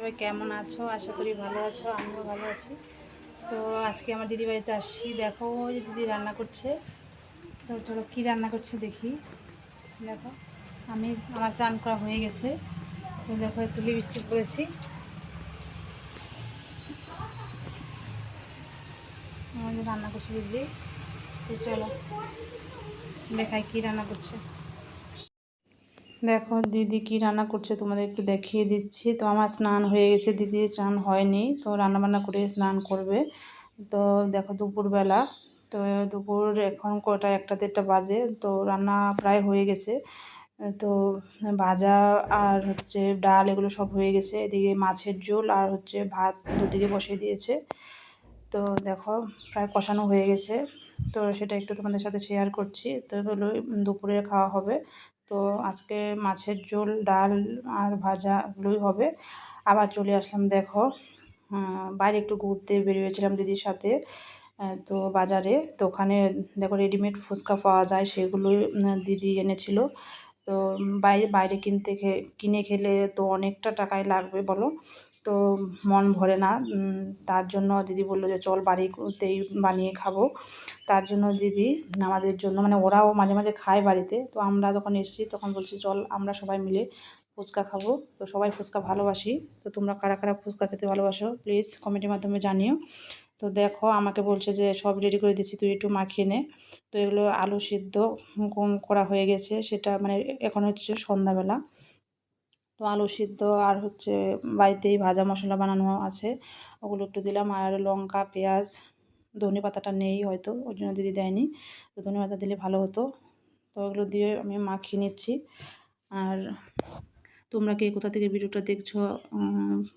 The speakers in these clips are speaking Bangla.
সবাই কেমন আছো? আশা করি ভালো আছো, আমিও ভালো আছি। তো আজকে আমার দিদি বাড়িতে আসছি। দেখো যে দিদি রান্না করছে। তো চলো, কী রান্না করছে দেখি। দেখো, আমি, আমার চান করা হয়ে গেছে। তো দেখো, একটু লিপস্টিক করেছি আমাদের রান্না করছে দিদি। তো চলো, দেখাই কী রান্না করছে। দেখো, দিদি কি রান্না করছে তোমাদের একটু দেখিয়ে দিচ্ছি। তো আমার স্নান হয়ে গেছে, দিদি স্নান হয়নি, তো রান্না বান্না করে স্নান করবে। তো দেখো, দুপুরবেলা, তো দুপুর এখন কটা, একটা দেড়টা বাজে, তো রান্না প্রায় হয়ে গেছে। তো ভাজা আর হচ্ছে ডাল এগুলো সব হয়ে গেছে, এদিকে মাছের ঝোল আর হচ্ছে ভাত দুদিকে বসিয়ে দিয়েছে। তো দেখো, প্রায় কষানো হয়ে গেছে। তো সেটা একটু তোমাদের সাথে শেয়ার করছি। তো হলো, দুপুরে খাওয়া হবে। তো আজকে মাছের ঝোল, ডাল আর ভাজা এগুলোই হবে। আবার চলে আসলাম, দেখো বাইরে একটু ঘুরতে বেরিয়েছিলাম দিদির সাথে তো বাজারে। তো ওখানে, দেখো রেডিমেড ফুচকা পাওয়া যায়, সেগুলোই দিদি এনেছিল। তো বাইরে বাইরে কিনতে কিনে খেলে তো অনেকটা টাকাই লাগবে বলো। তো মন ভরে না। তার জন্য দিদি বলল যে, চল বাড়িতেই বানিয়ে খাব। তার জন্য দিদি আমাদের জন্য মানে ওরাও মাঝে মাঝে খায় বাড়িতে। তো আমরা যখন এসেছি তখন বলছি, চল আমরা সবাই মিলে ফুচকা খাব। তো সবাই ফুচকা ভালোবাসি। তো তোমরা কারা কারা ফুচকা খেতে ভালোবাসো প্লিজ কমেন্টের মাধ্যমে জানিও। তো দেখো আমাকে বলছে যে, সব রেডি করে দিচ্ছি তুই একটু মাখিয়ে নে। তো এগুলো আলু সিদ্ধ করা হয়ে গেছে, সেটা মানে এখন হচ্ছে সন্ধ্যাবেলা। তো আলু সিদ্ধ আর হচ্ছে বাড়িতেই ভাজা মশলা বানানো আছে, ওগুলো একটু দিলাম। আর লঙ্কা, পেঁয়াজ, ধনে পাতাটা নেই হয়তো ওই জন্য দিদি দেয়নি। তো ধনে পাতা দিলে ভালো হতো। তো ওগুলো দিয়ে আমি মাখিয়ে নিচ্ছি। আর তোমরা কে কোথা থেকে ভিডিওটা দেখছ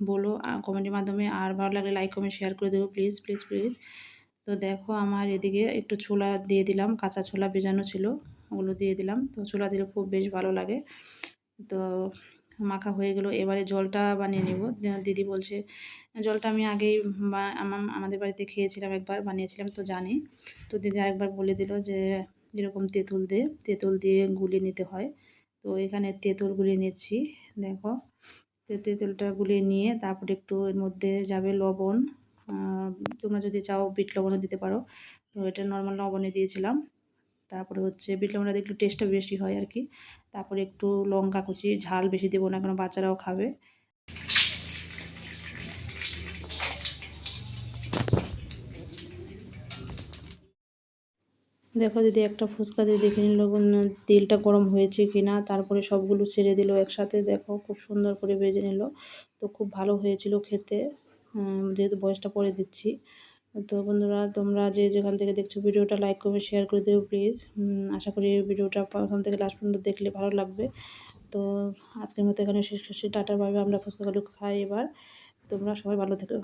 বলো কমেন্টের মাধ্যমে। আর ভালো লাগলে লাইক কমেন্ট শেয়ার করে দেবো প্লিজ প্লিজ প্লিজ তো দেখো, আমার এদিকে একটু ছোলা দিয়ে দিলাম, কাঁচা ছোলা ভেজানো ছিল, ওগুলো দিয়ে দিলাম। তো ছোলা দিলে খুব বেশ ভালো লাগে। তো মাখা হয়ে গেলো, এবারে জলটা বানিয়ে নেব। দিদি বলছে, জলটা আমি আগেই আমাদের বাড়িতে খেয়েছিলাম একবার, বানিয়েছিলাম তো জানি। তো দিদি আরেকবার বলে দিল যে, এরকম তেঁতুল দিয়ে তেঁতুল দিয়ে গুলিয়ে নিতে হয়। তো এখানে তেঁতুল গুলিয়ে নিচ্ছি, দেখো। তেঁতুলটা গুলিয়ে নিয়ে তারপরে একটু এর মধ্যে যাবে লবণ। তোমরা যদি চাও বিট লবণও দিতে পারো। তো এটা নর্মাল লবণে দিয়েছিলাম। তারপরে হচ্ছে বিট লবণটা একটু টেস্টটা বেশি হয় আর কি। তারপরে একটু লঙ্কা কুচি, ঝাল বেশি দেবো না, কেন বাচ্চারাও খাবে। দেখো দিদি, একটা ফুচকা দিয়ে দেখে নিল তেলটা গরম হয়েছে কি না তারপরে সবগুলো ছেড়ে দিল একসাথে, দেখো খুব সুন্দর করে ভেজে নিল। তো খুব ভালো হয়েছিল খেতে যেহেতু বয়সটা পরে দিচ্ছি। তো বন্ধুরা, তোমরা যে যেখান থেকে দেখছ ভিডিওটা লাইক করবে শেয়ার করে দেবো প্লিজ আশা করি ভিডিওটা প্রথম থেকে লাস্ট পর্যন্ত দেখলে ভালো লাগবে। তো আজকের মতো এখানে শেষ করছি। টাটার ভাবে আমরা ফুচকাগুলো খাই এবার। তোমরা সবাই ভালো থেকো।